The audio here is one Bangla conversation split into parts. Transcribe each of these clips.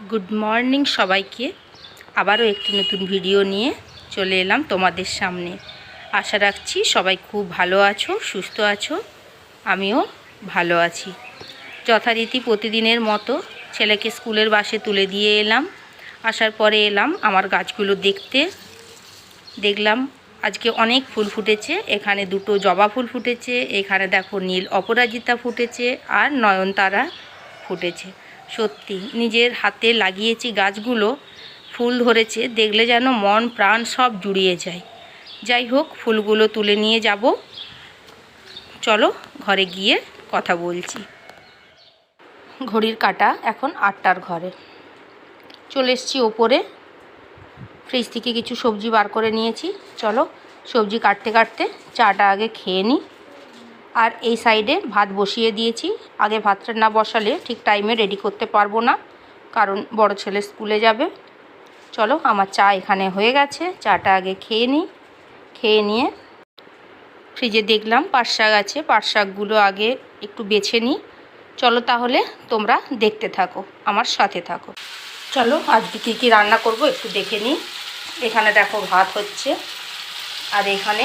গুড মর্নিং সবাইকে। আবারও একটি নতুন ভিডিও নিয়ে চলে এলাম তোমাদের সামনে। আশা রাখছি সবাই খুব ভালো আছো, সুস্থ আছো, আমিও ভালো আছি। যথারীতি প্রতিদিনের মতো ছেলেকে স্কুলের বাসে তুলে দিয়ে এলাম। আসার পরে এলাম আমার গাছগুলো দেখতে। দেখলাম আজকে অনেক ফুল ফুটেছে, এখানে দুটো জবা ফুল ফুটেছে, এখানে দেখো নীল অপরাজিতা ফুটেছে আর নয়নতারা ফুটেছে। সত্যি, নিজের হাতে লাগিয়েছি গাছগুলো, ফুল ধরেছে, দেখলে যেন মন প্রাণ সব জুড়িয়ে যায়। যাই হোক, ফুলগুলো তুলে নিয়ে যাব। চলো, ঘরে গিয়ে কথা বলছি। ঘড়ির কাটা এখন আটটার ঘরে। চলে এসছি ওপরে। ফ্রিজ থেকে কিছু সবজি বার করে নিয়েছি। চলো, সবজি কাটতে কাটতে চাটা আগে খেয়ে নিই। আর এই সাইডে ভাত বসিয়ে দিয়েছি। আগে ভাতটা না বসালে ঠিক টাইমে রেডি করতে পারব না, কারণ বড় ছেলে স্কুলে যাবে। চলো, আমার চা এখানে হয়ে গেছে, চাটা আগে খেয়ে নিই। খেয়ে নিয়ে ফ্রিজে দেখলাম পাট শাক আছে, পাট শাকগুলো আগে একটু বেছে নিই। চলো তাহলে তোমরা দেখতে থাকো, আমার সাথে থাকো। চলো, আজকে কী কী রান্না করব একটু দেখে নিই। এখানে দেখো ভাত হচ্ছে, আর এখানে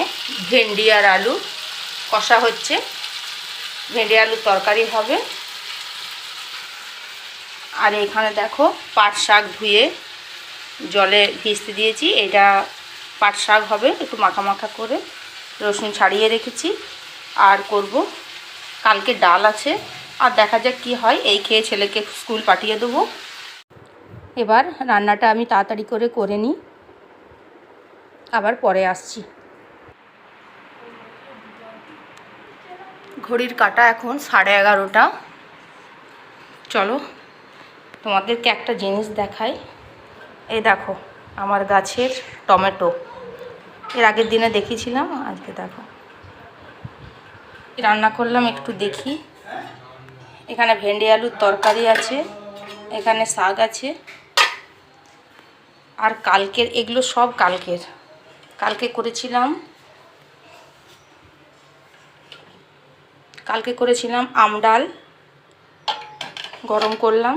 ভেন্ডি আর আলু। কষা হচ্ছে। ভেন্ডি আলুর তরকারি হবে। আর এখানে দেখো পাট শাক ধুয়ে জলে ভিজতে দিয়েছি। এটা পাট শাক হবে, একটু মাখা মাখা করে রসুন ছাড়িয়ে রেখেছি। আর করব কালকে ডাল আছে। আর দেখা যাক কি হয়, এই খেয়ে ছেলেকে স্কুল পাঠিয়ে দেবো। এবার রান্নাটা আমি তাড়াতাড়ি করে করে নিই। আবার পরে আসছি। ঘড়ির কাটা এখন সাড়ে এগারোটা। চলো, তোমাদেরকে একটা জিনিস দেখাই। এই দেখো, আমার গাছের টমেটো। এর আগের দিনে দেখিয়েছিলাম, আজকে দেখো। রান্না করলাম একটু দেখি। এখানে ভেন্ডি আলুর তরকারি আছে, এখানে শাক আছে। আর কালকের, এগুলো সব কালকের। কালকে করেছিলাম কালকে করেছিলাম আম ডাল, গরম করলাম।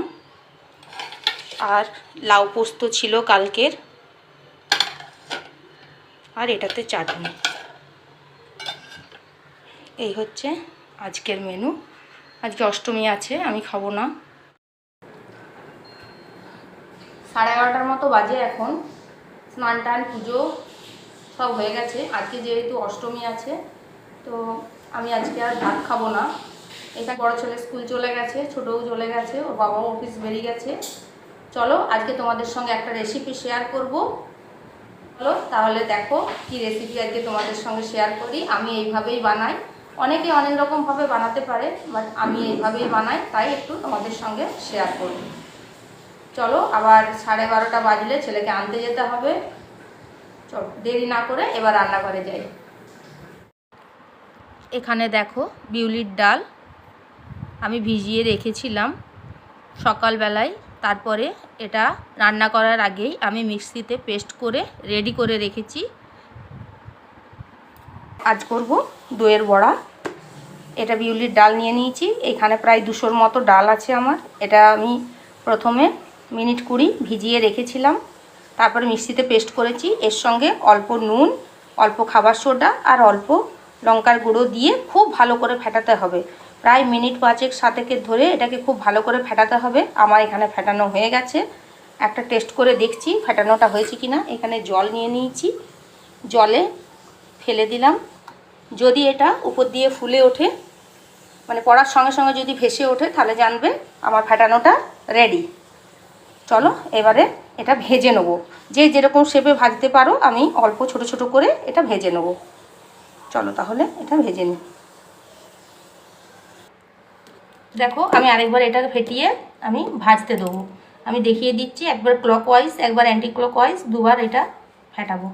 আর লাউ পোস্ত ছিল কালকের। আর এটাতে চাটনি। এই হচ্ছে আজকের মেনু আজকে অষ্টমী আছে, আমি খাব না। সাড়ে এগারোটার মতো বাজে এখন। স্নান টান পুজো সব হয়ে গেছে। আজকে যেহেতু অষ্টমী আছে, তো আমি আজকে আর ভাত খাব না। এটা বড় ছেলে স্কুল চলে গেছে, ছোটও চলে গেছে, ওর বাবাও অফিস বেরিয়ে গেছে। চলো, আজকে তোমাদের সঙ্গে একটা রেসিপি শেয়ার করব। চলো, তাহলে দেখো কি রেসিপি আজকে তোমাদের সঙ্গে শেয়ার করি। আমি এইভাবেই বানাই। অনেকে অনেক রকমভাবে বানাতে পারে বাট আমি এইভাবেই বানাই, তাই একটু তোমাদের সঙ্গে শেয়ার করি। চলো, আবার সাড়ে বারোটা বাজলে ছেলেকে আনতে যেতে হবে। চলো, দেরি না করে এবার রান্নাঘরে যাই। এখানে দেখো বিউলির ডাল আমি ভিজিয়ে রেখেছিলাম সকালবেলায়। তারপরে এটা রান্না করার আগেই আমি মিক্সিতে পেস্ট করে রেডি করে রেখেছি। আজ করব দইয়ের বড়া। এটা বিউলির ডাল নিয়ে নিয়েছি। এখানে প্রায় দুশোর মতো ডাল আছে আমার। এটা আমি প্রথমে মিনিট কুড়ি ভিজিয়ে রেখেছিলাম। তারপরে মিক্সিতে পেস্ট করেছি। এর সঙ্গে অল্প নুন, অল্প খাবার সোডা আর অল্প লঙ্কার গুঁড়ো দিয়ে খুব ভালো করে ফেটাতে হবে। প্রায় মিনিট পাঁচেক সাতেকের ধরে এটাকে খুব ভালো করে ফেটাতে হবে। আমার এখানে ফেটানো হয়ে গেছে। একটা টেস্ট করে দেখছি ফেটানোটা হয়েছে কি না এখানে জল নিয়ে নিয়েছি। জলে ফেলে দিলাম। যদি এটা উপর দিয়ে ফুলে ওঠে মানে পড়ার সঙ্গে সঙ্গে যদি ভেসে ওঠে, তাহলে জানবে আমার ফেটানোটা রেডি। চলো এবারে এটা ভেজে নেব। যে যেরকম শেপে ভাজতে পারো, আমি অল্প ছোট ছোট করে এটা ভেজে নেব। চলো তাহলে এটা ভেজে নিই। দেখো, আমি আরেকবার এটাকে ফেটিয়ে আমি ভাজতে দেবো। আমি দেখিয়ে দিচ্ছি, একবার ক্লক ওয়াইজ একবার অ্যান্টি ক্লক ওয়াইজ দুবার এটা ফেটাবো।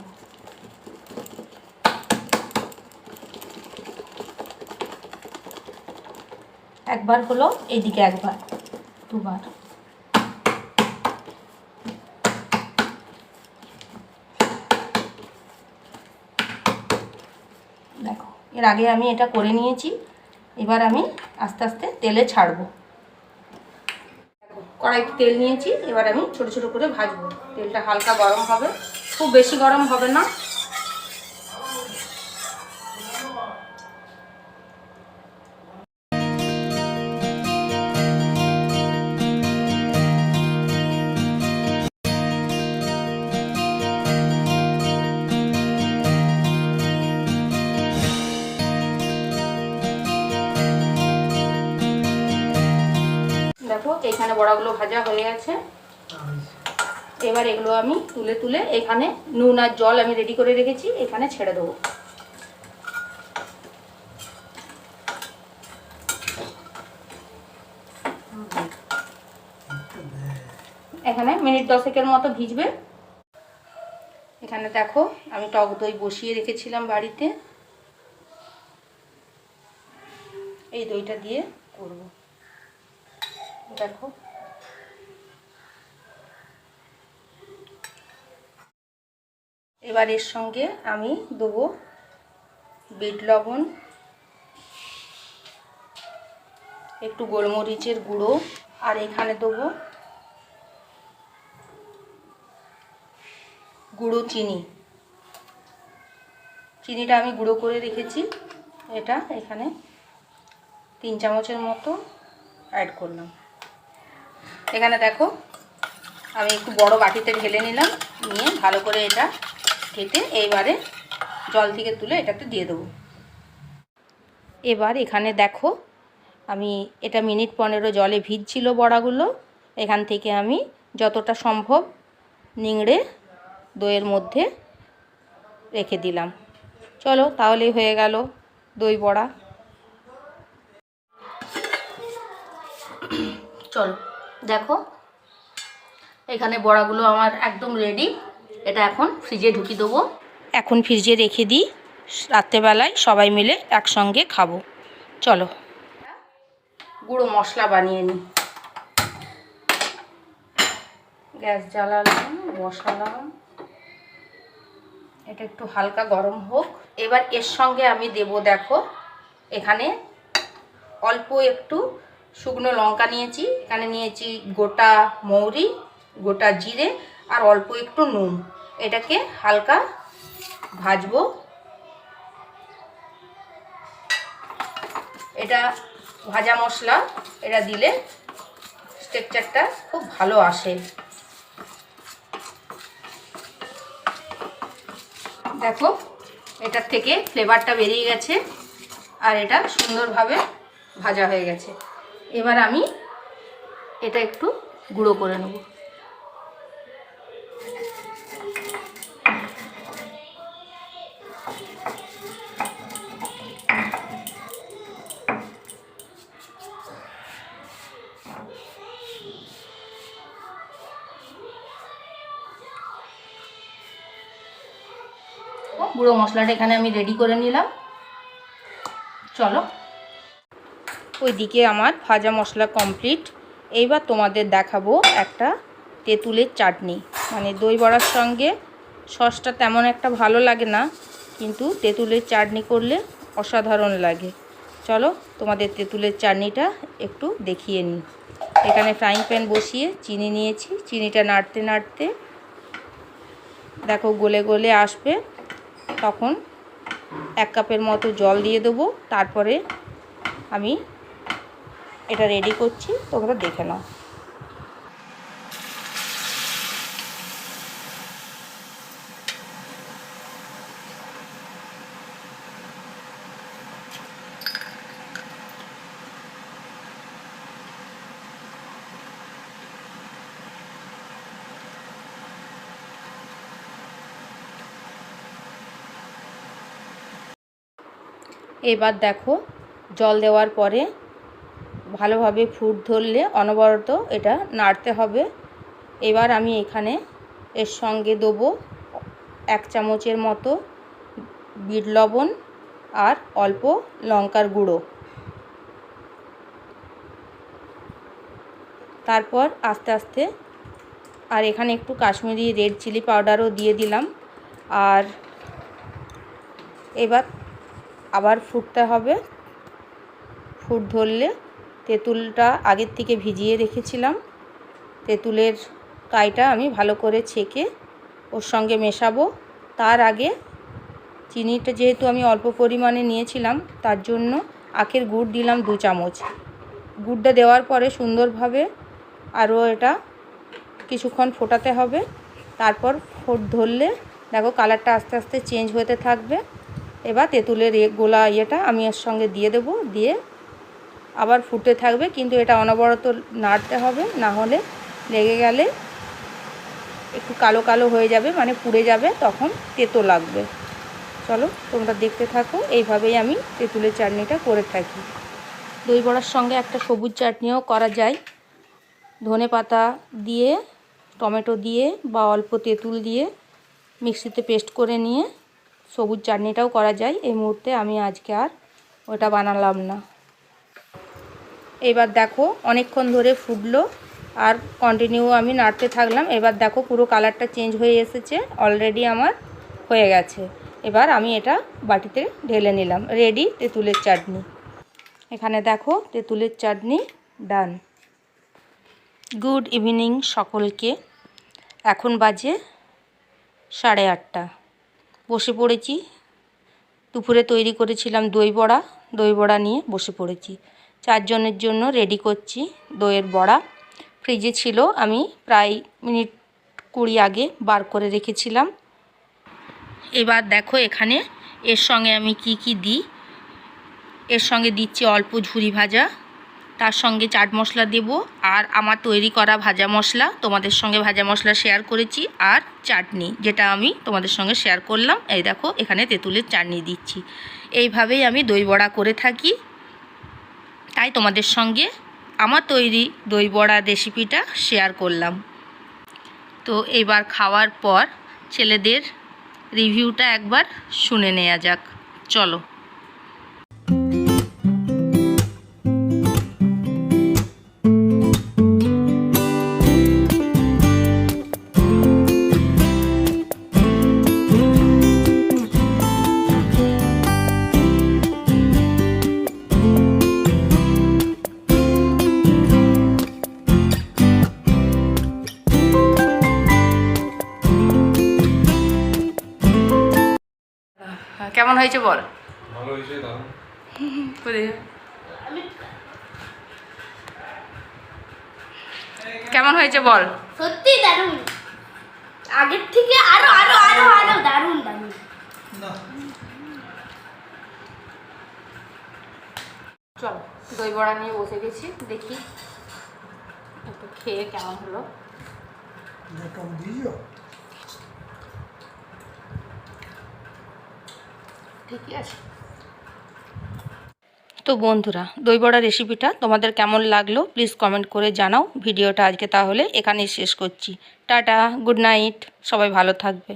একবার হলো, এইদিকে একবার, দুবার দেখো এর আগে আমি এটা করে নিয়েছি। এবার আমি আস্তে আস্তে তেলে ছাড়বো। কড়াইতে তেল নিয়েছি, এবার আমি ছোট ছোট করে ভাজবো। তেলটা হালকা গরম হবে। খুব বেশি গরম হবে না। দেখো এখানে বড়াগুলো ভাজা হয়ে গেছে। এবার এগুলো আমি তুলে তুলে এখানে নুন আর জল আমি রেডি করে রেখেছি, এখানে ছেড়ে দেবো। এখানে মিনিট দশেকের মতো ভিজবে। এখানে দেখো, আমি টক দই বসিয়ে রেখেছিলাম বাড়িতে। এই দইটা দিয়ে করব। দেখো। এবার এর সঙ্গে আমি দেবো বিট লবণ, একটু গোলমরিচের গুঁড়ো, আর এখানে দেবো গুঁড়ো চিনি। চিনিটা আমি গুঁড়ো করে রেখেছি, এটা এখানে তিন চামচের মতো অ্যাড করলাম। এখানে দেখো, আমি একটু বড় বাটিতে ঢেলে নিলাম, নিয়ে ভালো করে এটা ঘেটে এইবারে জল থেকে তুলে এটাতে দিয়ে দেবো। এবার এখানে দেখো, আমি এটা মিনিট পনেরো জলে ভিজছিল বড়াগুলো, এখান থেকে আমি যতটা সম্ভব নিংড়ে দইয়ের মধ্যে রেখে দিলাম। চলো, তাহলেই হয়ে গেল দই বড়া। চলো। দেখো এখানে বড়াগুলো আমার একদম রেডি এটা এখন ফ্রিজে ঢুকিয়ে দেবো। এখন ফ্রিজে রেখে দিই। রাত্রেবেলায় সবাই মিলে একসঙ্গে খাব। চলো। গুঁড়ো মশলা বানিয়ে নিই গ্যাস জ্বালালাম বসালাম। এটা একটু হালকা গরম হোক। এবার এর সঙ্গে আমি দেব দেখো এখানে অল্প একটু শুকনো লঙ্কা নিয়েছি, এখানে নিয়েছি গোটা মৌরি, গোটা জিরে আর অল্প একটু নুন। এটাকে হালকা ভাজবো। এটা ভাজা মশলা, এটা দিলে স্ট্রেকচারটা খুব ভালো আসে। দেখো, এটার থেকে ফ্লেভারটা বেরিয়ে গেছে আর এটা সুন্দরভাবে ভাজা হয়ে গেছে। এবার আমি এটা একটু গুঁড়ো করে নেব। গুঁড়ো মশলাটা এখানে আমি রেডি করে নিলাম। চলো। ওইদিকে আমার ভাজা মশলা কমপ্লিট এইবার তোমাদের দেখাবো একটা তেঁতুলের চাটনি। মানে দই বড়ার সঙ্গে সসটা তেমন একটা ভালো লাগে না, কিন্তু তেঁতুলের চাটনি করলে অসাধারণ লাগে। চলো তোমাদের তেঁতুলের চাটনিটা একটু দেখিয়ে নিই। এখানে ফ্রাইং প্যান বসিয়ে চিনি নিয়েছি। চিনিটা নাড়তে নাড়তে দেখো গলে গলে আসবে। তখন এক কাপের মতো জল দিয়ে দেবো। তারপরে আমি এটা রেডি করছি তোমরা দেখে নাও। এবার দেখো জল দেওয়ার পরে ভালোভাবে ফুট ধরলে অনবরত এটা নাড়তে হবে। এবার আমি এখানে এর সঙ্গে দেবো এক চামচের মতো বিট লবণ আর অল্প লঙ্কার গুঁড়ো। তারপর আস্তে আস্তে আর এখানে একটু কাশ্মীরি রেড চিলি পাউডারও দিয়ে দিলাম। আর এবার আবার ফুটতে হবে। ফুট ধরলে তেঁতুলটা আগের থেকে ভিজিয়ে রেখেছিলাম। তেঁতুলের কাইটা আমি ভালো করে ছেঁকে ওর সঙ্গে মেশাবো। তার আগে চিনিটা যেহেতু আমি অল্প পরিমাণে নিয়েছিলাম, তার জন্য আখের গুড় দিলাম দু চামচ। গুড়টা দেওয়ার পরে সুন্দরভাবে আরও এটা কিছুক্ষণ ফোটাতে হবে। তারপর ফোট ধরলে দেখো কালারটা আস্তে আস্তে চেঞ্জ হতে থাকবে। এবার তেঁতুলের গোলা ইয়েটা আমি এর সঙ্গে দিয়ে দেব। দিয়ে আবার ফুটে থাকবে, কিন্তু এটা অনবরত নাড়তে হবে, না হলে লেগে গেলে একটু কালো কালো হয়ে যাবে মানে পুড়ে যাবে, তখন তেতো লাগবে। চলো, তোমরা দেখতে থাকো, এইভাবেই আমি তেঁতুলের চাটনিটা করে থাকি। দই বড়ার সঙ্গে একটা সবুজ চাটনিও করা যায়। ধনে পাতা দিয়ে, টমেটো দিয়ে বা অল্প তেঁতুল দিয়ে মিক্সিতে পেস্ট করে নিয়ে সবুজ চাটনিটাও করা যায়। এই মুহূর্তে আমি আজকে আর ওটা বানালাম না। এবার দেখো অনেকক্ষণ ধরে ফুটলো আর কন্টিনিউ আমি নাড়তে থাকলাম। এবার দেখো পুরো কালারটা চেঞ্জ হয়ে এসেছে অলরেডি আমার হয়ে গেছে। এবার আমি এটা বাটিতে ঢেলে নিলাম। রেডি তেঁতুলের চাটনি। এখানে দেখো তেঁতুলের চাটনি ডান গুড ইভিনিং সকলকে। এখন বাজে সাড়ে আটটা। বসে পড়েছি। দুপুরে তৈরি করেছিলাম দই বড়া। দই বড়া নিয়ে বসে পড়েছি। চারজনের জন্য রেডি করছি দইয়ের বড়া। ফ্রিজে ছিল আমি প্রায় মিনিট কুড়ি আগে বার করে রেখেছিলাম। এবার দেখো এখানে এর সঙ্গে আমি কি কি দিই। এর সঙ্গে দিচ্ছি অল্প ঝুরি ভাজা, তার সঙ্গে চাট মশলা দেব আর আমার তৈরি করা ভাজা মশলা, তোমাদের সঙ্গে ভাজা মশলা শেয়ার করেছি আর চাটনি, যেটা আমি তোমাদের সঙ্গে শেয়ার করলাম। এই দেখো এখানে তেঁতুলের চাটনি দিচ্ছি। এইভাবেই আমি দই বড়া করে থাকি। তাই তোমাদের সঙ্গে আমার তৈরি দই বড়া রেসিপিটা শেয়ার করলাম। তো এবার খাওয়ার পর ছেলেদের রিভিউটা একবার শুনে নেওয়া যাক। চলো। কেমন হয়েছে বল? ভালো হয়েছে কেমন হয়েছে বল? সত্যি দারুণ। আগের থেকে আরও আরও আরও আরও দারুণ দারুণ। চল দই বড়া নিয়ে বসে গেছি দেখি। একটু খেয়ে কেমন হলো। ঠিকই আছে। তো বন্ধুরা, দই বড়া রেসিপিটা তোমাদের কেমন লাগল প্লিজ কমেন্ট করে জানাও। ভিডিওটা আজকে তাহলে এখানেই শেষ করছি। টাটা গুড নাইট সবাই ভালো থাকবে।